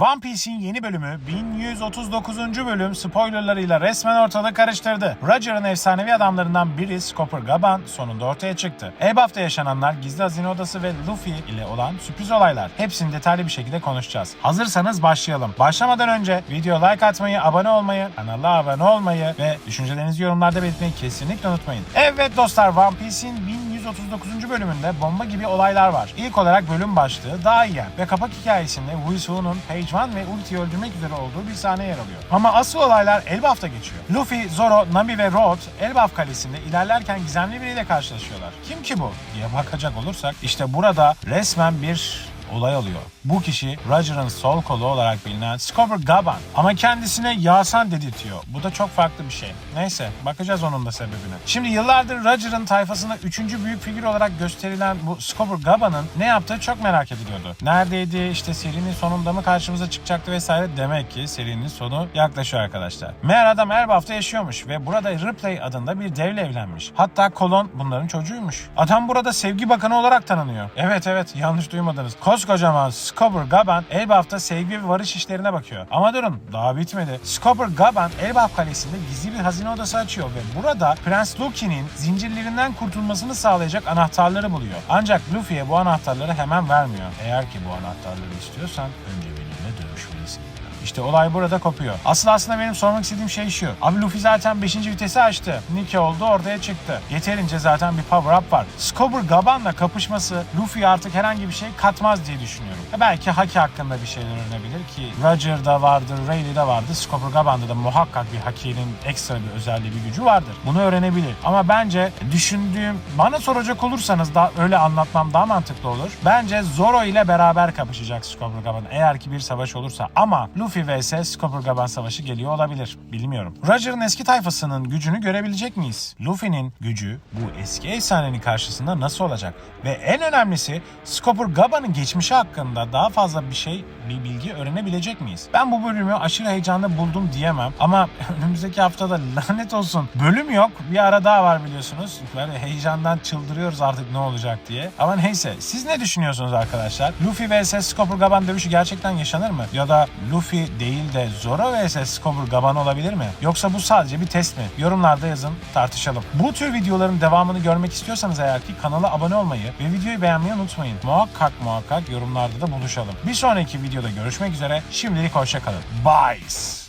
One Piece'in yeni bölümü 1139. bölüm spoilerlarıyla resmen ortalığı karıştırdı. Roger'ın efsanevi adamlarından biri Scopper Gaban sonunda ortaya çıktı. Elbaf'ta yaşananlar, gizli hazine odası ve Luffy ile olan sürpriz olaylar. Hepsini detaylı bir şekilde konuşacağız. Hazırsanız başlayalım. Başlamadan önce video like atmayı, abone olmayı, kanala abone olmayı ve düşüncelerinizi yorumlarda belirtmeyi kesinlikle unutmayın. Evet dostlar One Piece'in 1139. bölümünde bomba gibi olaylar var. İlk olarak bölüm başlığı Daigen ve kapak hikayesinde Wisu'nun Page One ve Ulti'yi öldürmek üzere olduğu bir sahne yer alıyor. Ama asıl olaylar Elbaf'ta geçiyor. Luffy, Zoro, Nami ve Road Elbaf Kalesi'nde ilerlerken gizemli biriyle karşılaşıyorlar. Kim ki bu diye bakacak olursak işte burada resmen bir olay oluyor. Bu kişi Roger'ın sol kolu olarak bilinen Scopper Gaban. Ama kendisine Yasan dedirtiyor. Bu da çok farklı bir şey. Neyse bakacağız onun da sebebine. Şimdi yıllardır Roger'ın tayfasında üçüncü büyük figür olarak gösterilen bu Scopper Gaban'ın ne yaptığı çok merak ediliyordu. Neredeydi işte serinin sonunda mı karşımıza çıkacaktı vesaire demek ki serinin sonu yaklaşıyor arkadaşlar. Meğer adam Elbaf'ta yaşıyormuş ve burada Ripley adında bir devle evlenmiş. Hatta Kolon bunların çocuğuymuş. Adam burada sevgi bakanı olarak tanınıyor. Evet evet yanlış duymadınız. Koskocaman Scopper Gaban Elbaf'ta sevgi ve varış işlerine bakıyor. Ama durun daha bitmedi. Scopper Gaban Elbaf Kalesi'nde gizli bir hazine odası açıyor ve burada Prens Loki'nin zincirlerinden kurtulmasını sağlayacak anahtarları buluyor. Ancak Luffy'ye bu anahtarları hemen vermiyor. Eğer ki bu anahtarları istiyorsan önce benimle dövüşmelisin. İşte olay burada kopuyor. Asıl aslında benim sormak istediğim şey şu. Abi Luffy zaten 5. vitesi açtı. Nicky oldu ortaya çıktı. Yeterince zaten bir power up var. Scobber Gaban'la kapışması Luffy'ye artık herhangi bir şey katmaz diye düşünüyorum. Ya belki Haki hakkında bir şeyler öğrenebilir ki Roger'da vardır, Rayleigh'de vardır. Scobber Gaban'da da muhakkak bir Haki'nin ekstra bir özelliği, bir gücü vardır. Bunu öğrenebilir. Ama bence düşündüğüm, bana soracak olursanız da öyle anlatmam daha mantıklı olur. Bence Zoro ile beraber kapışacak Scobber Gaban eğer ki bir savaş olursa. Ama Luffy vs Scobber Gaban savaşı geliyor olabilir. Bilmiyorum. Roger'ın eski tayfasının gücünü görebilecek miyiz? Luffy'nin gücü bu eski efsanenin karşısında nasıl olacak? Ve en önemlisi Scobber Gaban'ın geçmişi hakkında daha fazla bir şey, bir bilgi öğrenebilecek miyiz? Ben bu bölümü aşırı heyecanlı buldum diyemem ama önümüzdeki haftada lanet olsun bölüm yok. Bir ara daha var biliyorsunuz. Böyle heyecandan çıldırıyoruz artık ne olacak diye. Ama neyse siz ne düşünüyorsunuz arkadaşlar? Luffy vs Scobber Gaban dövüşü gerçekten yaşanır mı? Ya da Luffy değil de Zoro vs Scobber Gaban olabilir mi? Yoksa bu sadece bir test mi? Yorumlarda yazın tartışalım. Bu tür videoların devamını görmek istiyorsanız eğer ki kanala abone olmayı ve videoyu beğenmeyi unutmayın. Muhakkak muhakkak yorumlarda da buluşalım. Bir sonraki videoda görüşmek üzere. Şimdilik hoşçakalın. Bye.